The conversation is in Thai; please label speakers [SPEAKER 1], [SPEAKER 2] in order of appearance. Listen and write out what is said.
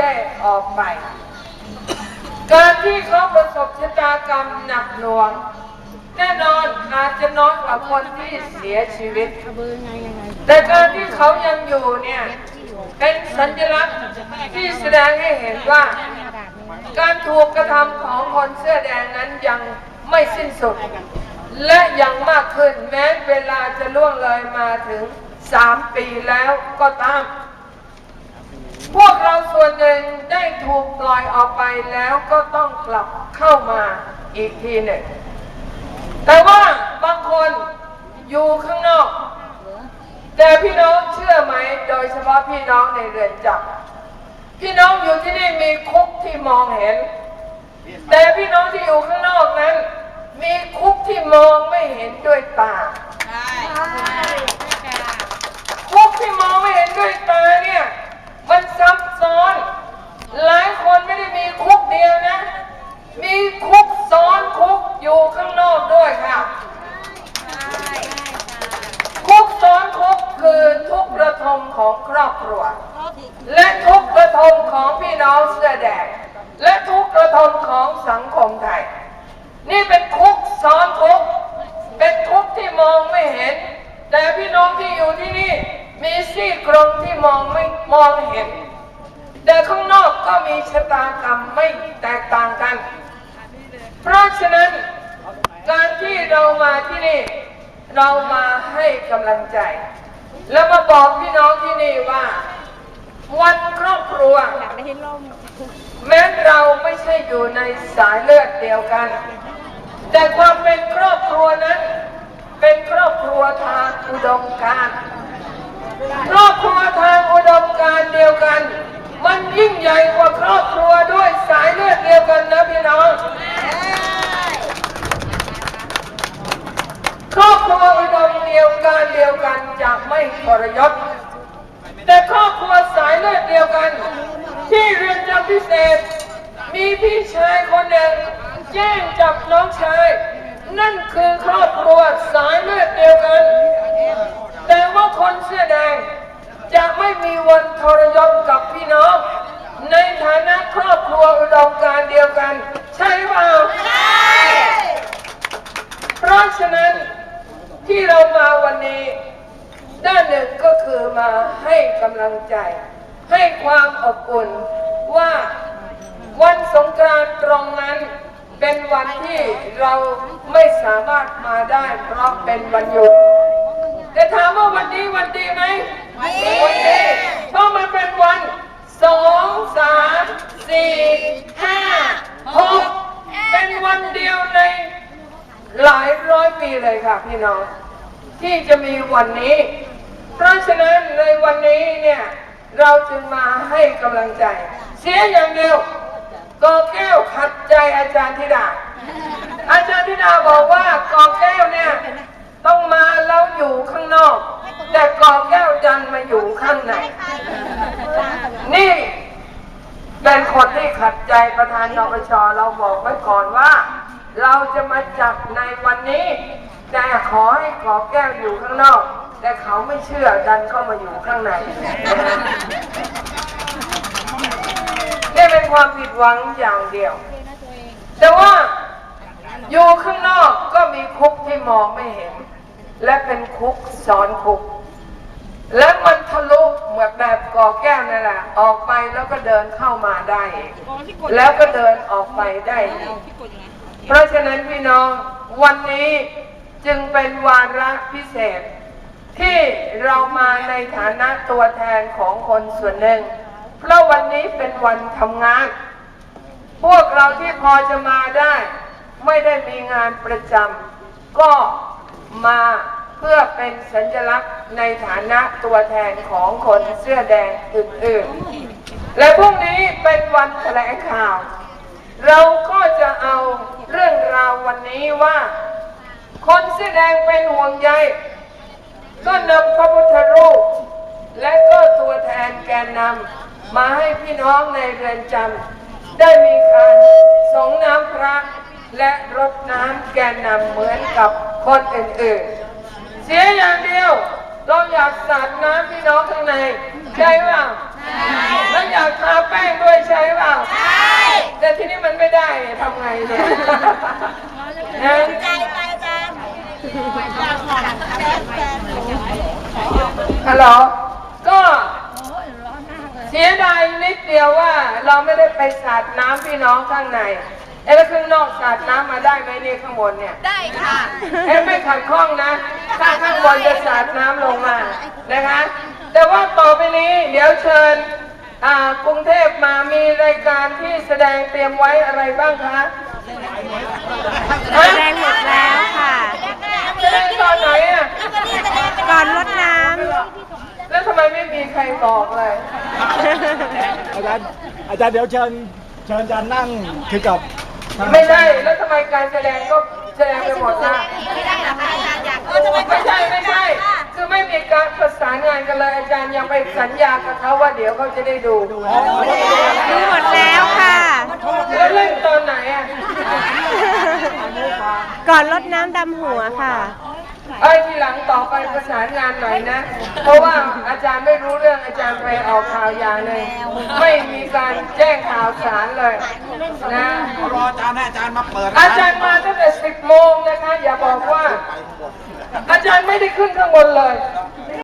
[SPEAKER 1] ได้ออกไปการที่เขาประสบชะตากรรมหนักหน่วง แน่นอนอาจจะน้อยกว่าคนที่เสียชีวิต แต่การที่เขายังอยู่เนี่ย เป็นสัญลักษณ์ที่แสดงให้เห็นว่า การถูกกระทำของคนเสื้อแดงนั้นยังไม่สิ้นสุด และยังมากขึ้นแม้เวลาจะล่วงเลยมาถึง 3 ปีแล้วก็ตาม พวกเราส่วนหนึ่งได้ถูกปล่อยออกไปแล้วก็ต้องกลับเข้ามาอีกทีหนึ่ง แต่ว่าบางคนอยู่ข้างนอก แต่พี่น้องเชื่อไหม โดยเฉพาะพี่น้องในเรือนจำพี่น้องอยู่ที่นี่มีคุกที่มองเห็น แต่พี่น้องที่อยู่ข้างนอกนั้น มีคุกที่มองไม่เห็นด้วยตา คุกที่มองไม่เห็นด้วยตาเนี่ย มันซับซ้อน หลายคนไม่ได้มีคุกเดียวนะ มีคุกซ้อนคุกอยู่ข้างนอกด้วยค่ะ คุกซ้อนคุกคือทุกระทมของ ครอบครัว และทุกกระทมของพี่น้องเสื้อแดง และทุกกระทมของสังคมไทย นี่เป็นคุกซ้อนคุก เป็นคุกที่มองไม่เห็น แต่พี่น้องที่อยู่ที่นี่มีซี่โครงที่มองไม่มองเห็น แต่ข้างนอกก็มีชะตากรรมไม่แตกต่างกัน เพราะฉะนั้นการที่เรามาที่นี่ เรามาให้กำลังใจ แล้วมาบอกพี่น้องที่นี่ว่า วันครอบครัว แม้เราไม่ใช่อยู่ในสายเลือดเดียวกัน แต่ความเป็นครอบครัวนั้น เป็นครอบครัวทางอุดมการครอบครัวทางอุดมการเดียวกัน มันยิ่งใหญ่กว่าครอบครัวด้วยสายเลือดเดียวกันนะพี่น้อง ครอบครัวอุดมเดียวกันเดียวกันจะไม่ทรยศ แต่ครอบครัวสายเลือดเดียวกัน ที่เรือนจำ พิเศษ มีพี่ชายคนหนึ่งแย่งจับน้องชาย นั่นคือครอบครัวสายเลือดเดียวกัน แต่ว่าคนเสื้อแดงจะไม่มีวันทรยศกับพี่น้อง ในฐานะครอบครัวอุดมการเดียวกัน ใช่เปล่าใช่เพราะฉะนั้นที่เรามาวันนี้ด้านหนึ่งก็คือมาให้กำลังใจ ให้ความอบอุ่น ว่าวันสงกรานต์ตรงนั้นเป็นวันที่เราไม่สามารถมาได้เพราะเป็นวันหยุด แต่ถามว่าวันนี้วันดีไหมวันดีเพราะมันเป็นวันสองสามสี่ห้าหกเป็นวันเดียวในหลายร้อยปีเลยค่ะพี่น้อง ที่จะมีวันนี้ เพราะฉะนั้นในวันนี้เนี่ย เราจึงมาให้กำลังใจ เสียอย่างเดียวกอแก้วขัดใจอาจารย์ธิดา อาจารย์ธิดาบอกว่ากอแก้วเนี่ยต้องมาแล้วอยู่ข้างนอก แต่กอแก้วดันมาอยู่ข้างในนี่เป็นคนที่ขัดใจประธานนปชเราบอกไว้ก่อนว่า เราจะมาจับในวันนี้ แต่ขอให้ขอแก้วอยู่ข้างนอก แต่เขาไม่เชื่อดันเข้ามาอยู่ข้างในนี่เป็นความผิดหวังอย่างเดียว แต่ว่าอยู่ข้างนอกก็มีคุกที่มองไม่เห็น และเป็นคุกซ้อนคุก และมันทะลุเหมือนแบบก่อแก้วนั่นแหละออกไปแล้วก็เดินเข้ามาได้อีกแล้วก็เดินออกไปได้อีกเพราะฉะนั้นพี่น้องวันนี้จึงเป็นวาระพิเศษ ที่เรามาในฐานะตัวแทนของคนส่วนหนึ่ง เพราะวันนี้เป็นวันทำงาน พวกเราที่พอจะมาได้ ไม่ได้มีงานประจำก็มาเพื่อเป็นสัญลักษณ์ในฐานะตัวแทนของคนเสื้อแดงอื่นๆ และพรุ่งนี้เป็นวันแถลงข่าว เราก็จะเอาเรื่องราววันนี้ว่า คนเสื้อแดงเป็นห่วงใย ก็นำพระพุทธรูป และก็ตัวแทนแกนนำมาให้พี่น้องในเรือนจำได้มีการสงน้ำพระและรดน้ำแกนนำเหมือนกับคนอื่นๆ เสียอย่างเดียวเราอยากสาดน้ำพี่น้องข้างใน ใช่เปล่าใช่ล้วอยากทาแป้งด้วย
[SPEAKER 2] ใช่เปล่าใช่แต่ที่นี่มันไม่ได้ทำไงเนี่ย
[SPEAKER 1] ฮัลโหลก็เสียดายนิดเดียวว่า เราไม่ได้ไปสาดน้ำพี่น้องข้างในเอ้แล้วข้างนอกสาดน้ำมาได้ไหมเนี่ยข้างบนเนี่ย
[SPEAKER 2] ได้ค่ะ
[SPEAKER 1] เอ้ไม่ขัดข้องนะถ้าข้างบนจะสาดน้ำลงมานะคะ แต่ว่าต่อไปนี้เดี๋ยวเชิญอ่ากรุงเทพมามีรายการที่แสดงเตรียมไว้อะไรบ้างคะ
[SPEAKER 3] แสดงหมดแล้วค่ะ
[SPEAKER 1] แสดงตอนไหนอะ
[SPEAKER 3] ก่อนรดน้
[SPEAKER 1] แล้วทำไมไม่มีใครบอกเลย
[SPEAKER 4] อาจารย์อาจารย์เดี๋ยวเชิญเชิญอาจารย์นั่งคือกับ
[SPEAKER 1] ไม่ได้แล้วทำไมการแสดงก็แสดงไปหมดละ
[SPEAKER 2] ไม่ได้หรอคะอาจารย์อยากเออทำไม
[SPEAKER 1] ไม่ใช่ไม่ใช่คือไม่มีการประสานงานกันเลยอาจารย์ยังไปสัญญากับเขาว่าเดี๋ยวเขาจะได้ดูำ
[SPEAKER 3] ดูหมดแล้วค่ะ
[SPEAKER 1] แล้วเล่นตอนไหนอะ
[SPEAKER 3] ก่อนรดน้ำดำหัวค่ะ
[SPEAKER 1] ไอ้ยทีหลังต่อไปประสานงานหน่อยนะ เพราะว่าอาจารย์ไม่รู้เรื่องอาจารย์ไปออกข่าวอย่างหนึ่งไม่มีการแจ้งข่าวสารเลยนะ
[SPEAKER 4] รออาจารย์ให้อาจารย์มาเปิด
[SPEAKER 1] อาจารย์มาตั้งแต่สิบโมงนะคะ อย่าบอกว่า อาจารย์ไม่ได้ขึ้นข้างบนเลย
[SPEAKER 4] ร